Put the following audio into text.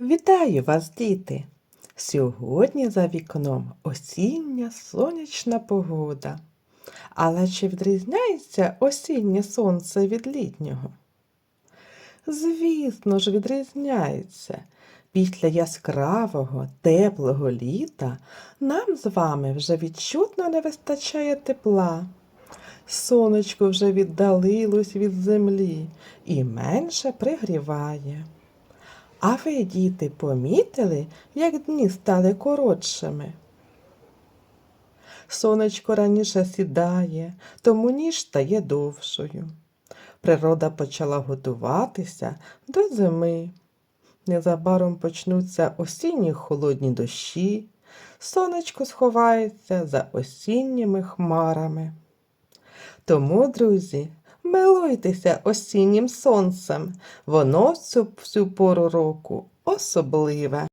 Вітаю вас, діти! Сьогодні за вікном осіння сонячна погода. Але чи відрізняється осіннє сонце від літнього? Звісно ж, відрізняється. Після яскравого, теплого літа нам з вами вже відчутно не вистачає тепла. Сонечко вже віддалилось від землі і менше пригріває. А ви, діти, помітили, як дні стали коротшими? Сонечко раніше сідає, тому ніж стає довшою. Природа почала готуватися до зими. Незабаром почнуться осінні холодні дощі, сонечко сховається за осінніми хмарами. Тому, друзі, милуйтеся осіннім сонцем. Воно цю всю пору року особливе.